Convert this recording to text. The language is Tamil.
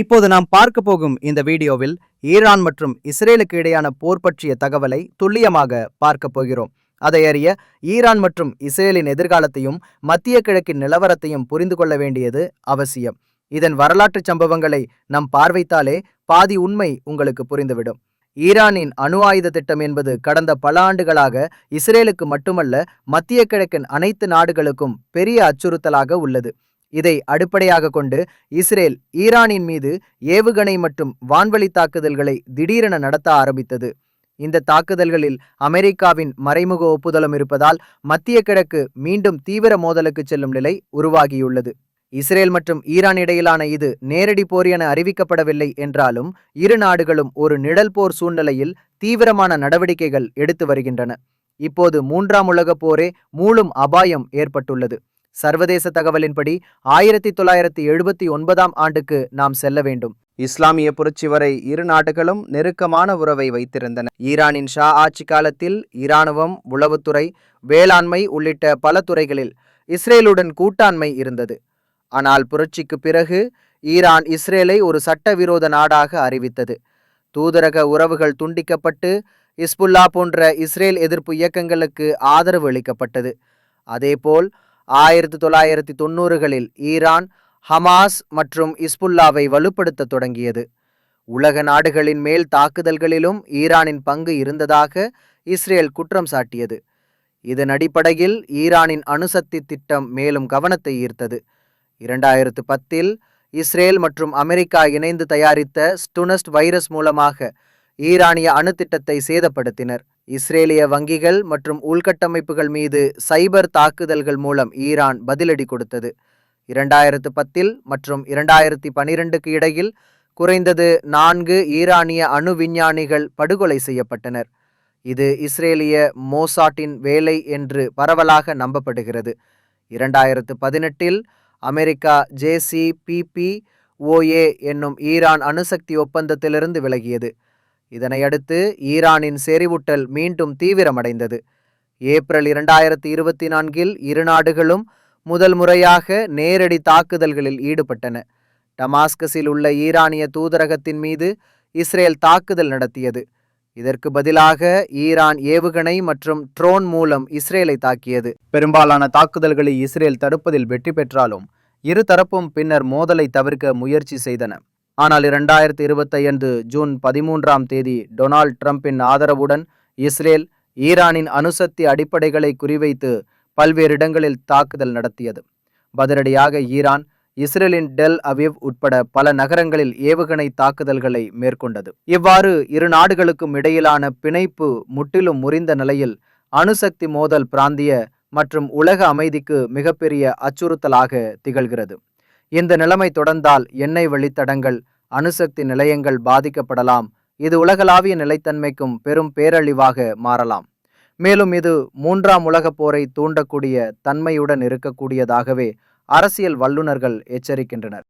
இப்போது நாம் பார்க்க போகும் இந்த வீடியோவில் ஈரான் மற்றும் இஸ்ரேலுக்கு இடையான போர் பற்றிய தகவலை துல்லியமாக பார்க்க போகிறோம். அதை அறிய ஈரான் மற்றும் இஸ்ரேலின் எதிர்காலத்தையும் மத்திய கிழக்கின் நிலவரத்தையும் புரிந்து கொள்ள வேண்டியது அவசியம். இதன் வரலாற்று சம்பவங்களை நம் பார்வைத்தாலே பாதி உண்மை உங்களுக்கு புரிந்துவிடும். ஈரானின் அணு ஆயுத திட்டம் என்பது கடந்த பல ஆண்டுகளாக இஸ்ரேலுக்கு மட்டுமல்ல மத்திய கிழக்கின் அனைத்து நாடுகளுக்கும் பெரிய அச்சுறுத்தலாக உள்ளது. இதை அடிப்படையாக கொண்டு இஸ்ரேல் ஈரானின் மீது ஏவுகணை மற்றும் வான்வழி தாக்குதல்களை திடீரென நடத்த ஆரம்பித்தது. இந்த தாக்குதல்களில் அமெரிக்காவின் மறைமுக ஒப்புதலும் இருப்பதால் மத்திய கிழக்கு மீண்டும் தீவிர மோதலுக்கு செல்லும் நிலை உருவாகியுள்ளது. இஸ்ரேல் மற்றும் ஈரான் இடையிலான இது நேரடி போர் என அறிவிக்கப்படவில்லை என்றாலும் இரு நாடுகளும் ஒரு நிழல் போர் சூழ்நிலையில் தீவிரமான நடவடிக்கைகள் எடுத்து வருகின்றன. இப்போது மூன்றாம் உலகப் போரே மூளும் அபாயம் ஏற்பட்டுள்ளது. சர்வதேச தகவலின்படி ஆயிரத்தி தொள்ளாயிரத்தி எழுபத்தி ஒன்பதாம் ஆண்டுக்கு நாம் செல்ல வேண்டும். இஸ்லாமிய புரட்சி வரை இரு நாடுகளும் நெருக்கமான உறவை வைத்திருந்தன. ஈரானின் ஷா ஆட்சி காலத்தில் இராணுவம் உளவுத்துறை வேளாண்மை உள்ளிட்ட பல துறைகளில் இஸ்ரேலுடன் கூட்டாண்மை இருந்தது. ஆனால் புரட்சிக்கு பிறகு ஈரான் இஸ்ரேலை ஒரு சட்டவிரோத நாடாக அறிவித்தது. தூதரக உறவுகள் துண்டிக்கப்பட்டு இஸ்புல்லா போன்ற இஸ்ரேல் எதிர்ப்பு இயக்கங்களுக்கு ஆதரவு அளிக்கப்பட்டது. அதேபோல் ஆயிரத்தி தொள்ளாயிரத்தி தொண்ணூறுகளில் ஈரான் ஹமாஸ் மற்றும் இஸ்புல்லாவை வலுப்படுத்த தொடங்கியது. உலக நாடுகளின் மேல் தாக்குதல்களிலும் ஈரானின் பங்கு இருந்ததாக இஸ்ரேல் குற்றம் சாட்டியது. இதன் அடிப்படையில் ஈரானின் அணுசக்தி திட்டம் மேலும் கவனத்தை ஈர்த்தது. இரண்டாயிரத்து பத்தில் இஸ்ரேல் மற்றும் அமெரிக்கா இணைந்து தயாரித்த ஸ்டுனஸ்ட் வைரஸ் மூலமாக ஈரானிய அணு திட்டத்தை சேதப்படுத்தினர். இஸ்ரேலிய வங்கிகள் மற்றும் உள்கட்டமைப்புகள் மீது சைபர் தாக்குதல்கள் மூலம் ஈரான் பதிலடி கொடுத்தது. இரண்டாயிரத்து பத்தில் மற்றும் இரண்டாயிரத்தி பனிரெண்டுக்கு இடையில் குறைந்தது நான்கு ஈரானிய அணு விஞ்ஞானிகள் படுகொலை செய்யப்பட்டனர். இது இஸ்ரேலிய மோசாட்டின் வேலை என்று பரவலாக நம்பப்படுகிறது. இரண்டாயிரத்து பதினெட்டில் அமெரிக்கா ஜேசிபிபி ஓஏ என்னும் ஈரான் அணுசக்தி ஒப்பந்தத்திலிருந்து விலகியது. இதனையடுத்து ஈரானின் செறிவூட்டல் மீண்டும் தீவிரமடைந்தது. ஏப்ரல் இரண்டாயிரத்தி இருபத்தி நான்கில் இரு நாடுகளும் முதல் முறையாக நேரடி தாக்குதல்களில் ஈடுபட்டன. டமாஸ்கஸில் உள்ள ஈரானிய தூதரகத்தின் மீது இஸ்ரேல் தாக்குதல் நடத்தியது. இதற்கு பதிலாக ஈரான் ஏவுகணை மற்றும் ட்ரோன் மூலம் இஸ்ரேலை தாக்கியது. பெரும்பாலான தாக்குதல்களை இஸ்ரேல் தடுப்பதில் வெற்றி பெற்றாலும் இரு தரப்பும் பின்னர் மோதலை தவிர்க்க முயற்சி செய்தன. ஆனால் இரண்டாயிரத்தி இருபத்தைந்து ஜூன் பதிமூன்றாம் தேதி டொனால்ட் ட்ரம்பின் ஆதரவுடன் இஸ்ரேல் ஈரானின் அணுசக்தி அடிப்படைகளை குறிவைத்து பல்வேறு இடங்களில் தாக்குதல் நடத்தியது. பதிலடியாக ஈரான் இஸ்ரேலின் டெல் அவிவ் உட்பட பல நகரங்களில் ஏவுகணை தாக்குதல்களை மேற்கொண்டது. இவ்வாறு இரு நாடுகளுக்கும் இடையிலான பிணைப்பு முற்றிலும் முறிந்த நிலையில் அணுசக்தி மோதல் பிராந்திய மற்றும் உலக அமைதிக்கு மிகப்பெரிய அச்சுறுத்தலாக திகழ்கிறது. இந்த நிலைமை தொடர்ந்தால் எண்ணெய் வழித்தடங்கள் அணுசக்தி நிலையங்கள் பாதிக்கப்படலாம். இது உலகளாவிய நிலைத்தன்மைக்கும் பெரும் பேரழிவாக மாறலாம். மேலும் இது மூன்றாம் உலகப் போரை தூண்டக்கூடிய தன்மையுடன் இருக்கக்கூடியதாகவே அரசியல் வல்லுநர்கள் எச்சரிக்கின்றனர்.